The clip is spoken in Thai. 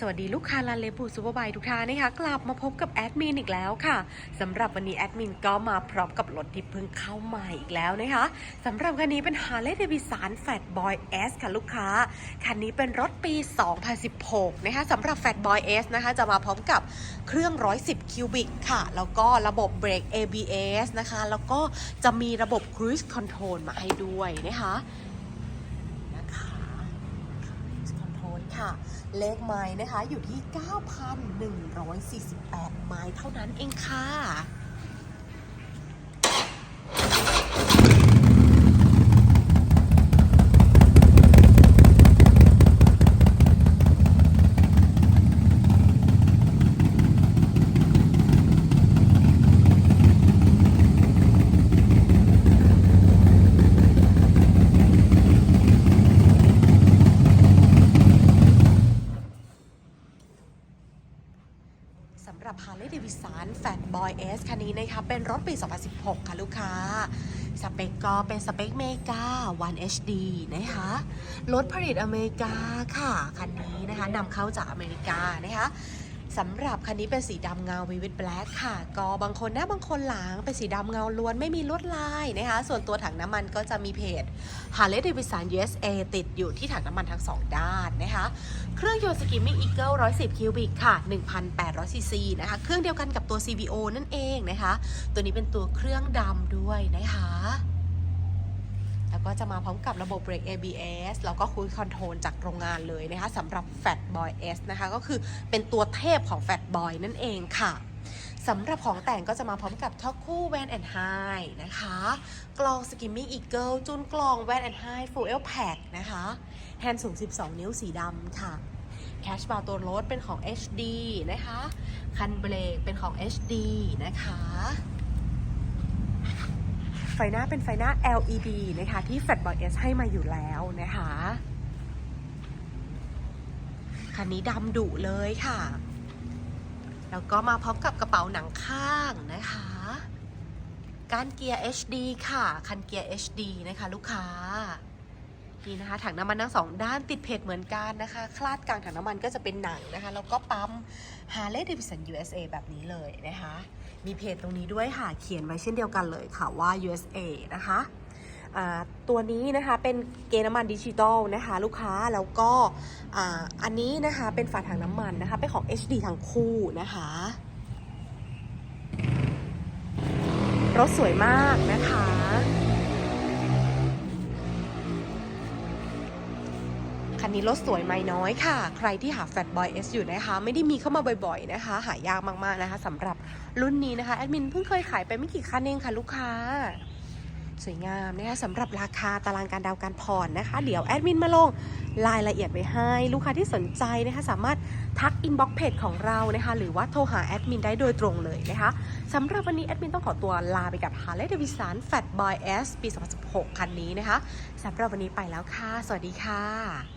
สวัสดีลูกค้าลานเลปูซูเปอร์บค์ทุกท่านนะคะกลับมาพบกับแอดมินอีกแล้วค่ะสำหรับวันนี้แอดมินก็มาพร้อมกับรถที่เพิ่งเข้ามาอีกแล้วนะคะสำหรับคันนี้เป็น Harley Davidson Fat Boy S ค่ะลูกค้า คันนี้เป็นรถปี 2016 นะคะสำหรับ Fat Boy S นะคะจะมาพร้อมกับเครื่อง 110 คิวบิกค่ะ แล้วก็ระบบเบรก ABS นะคะ แล้วก็จะมีระบบ Cruise Control มาให้ด้วยนะคะ ค่ะ เลขไม้นะคะอยู่ที่ 9,148 ไม้เท่านั้นเองค่ะ สำหรับ Harley Davidson Fat Boy S คันนี้นะคะ เป็นรถปี 2016 ค่ะลูกค้า สเปกก็เป็นสเปกเมกา 1HD นะคะ รถผลิตอเมริกาค่ะ คันนี้นะคะนำเข้าจากอเมริกานะคะ สำหรับคันนี้เป็นสีดำเงา Vivid Black ค่ะ ก็บางคนหน้าบางคนหลังเป็นสีดำเงาล้วนไม่มีลวดลายนะคะ ส่วนตัวถังน้ำมันก็จะมีเพจ Harley Davidson USA ติดอยู่ที่ถังน้ำมันทั้งสองด้านนะคะ เครื่องยนต์สกิมมิ่งอีเกิล110 คิวบิกค่ะ 1,800 ซีซีนะคะ เครื่องเดียวกันกับตัว CVO นั่นเองนะคะ ตัวนี้เป็นตัวเครื่องดำด้วยนะคะ ก็จะมาพร้อมกับระบบเบรก ABS แล้วก็คุยคอนโทรลจากโรงงานเลยนะคะสำหรับ Fat Boy S นะคะก็คือเป็นตัวเทพของ Fat Boy นั่นเองค่ะสำหรับของแต่งก็จะมาพร้อมกับท็อกคู่แวนแอนไฮนะคะ กลอง Skimming Eagle จุนกลองแวนแอนไฮ Full L Pack นะคะแฮนด์สูง 12 นิ้วสีดำค่ะแคชบาร์ตัวรถเป็นของ HD นะคะ คันเบรกเป็นของ HD นะคะ ไฟหน้าเป็นไฟหน้า LED นะคะที่ Fatboy S ให้มาอยู่แล้วนะคะคันนี้ดำดุเลยค่ะ แล้วก็มาพร้อมกับกระเป๋าหนังข้างนะคะการเกียร์ HD ค่ะ คันเกียร์ HD นะคะลูกค้า นี่นะคะ ถังน้ำมันทั้งสองด้านติดเพจเหมือนกันนะคะ คลาดกลางถังน้ำมันก็จะเป็นหนังนะคะ แล้วก็ปั๊ม Harley Davidson USA แบบนี้เลยนะคะ มีเพจตรงนี้ด้วยค่ะ เขียนไว้เช่นเดียวกันเลยค่ะว่า USA นะคะตัวนี้นะคะเป็นเกน้ำมันดิจิตอลนะคะลูกค้าแล้วก็อ,อันนี้นะคะเป็นฝาถังน้ำมันนะคะเป็นของ HD ทั้งคู่นะคะ รถสวยมากนะคะ คันนี้รถสวยไม่น้อยค่ะ ใครที่หา Fat Boy S อยู่นะคะ ไม่ได้มีเข้ามาบ่อยๆนะคะ หายากมากๆนะคะสำหรับรุ่นนี้นะคะแอดมินเพิ่งเคยขายไปไม่กี่คันเองค่ะลูกค้า สวยงามนะคะสำหรับราคาตารางการดาวการผ่อนนะคะ เดี๋ยวแอดมินมาลงรายละเอียดไว้ให้ ลูกค้าที่สนใจนะคะสามารถทักอินบ็อกเพจของเรานะคะ หรือว่าโทรหาแอดมินได้โดยตรงเลยนะคะสำหรับวันนี้แอดมินต้องขอตัวลาไปกับ Harley Davidson Fat Boy S ปี 2016 คันนี้นะคะสำหรับวันนี้ไปแล้วค่ะ สวัสดีค่ะ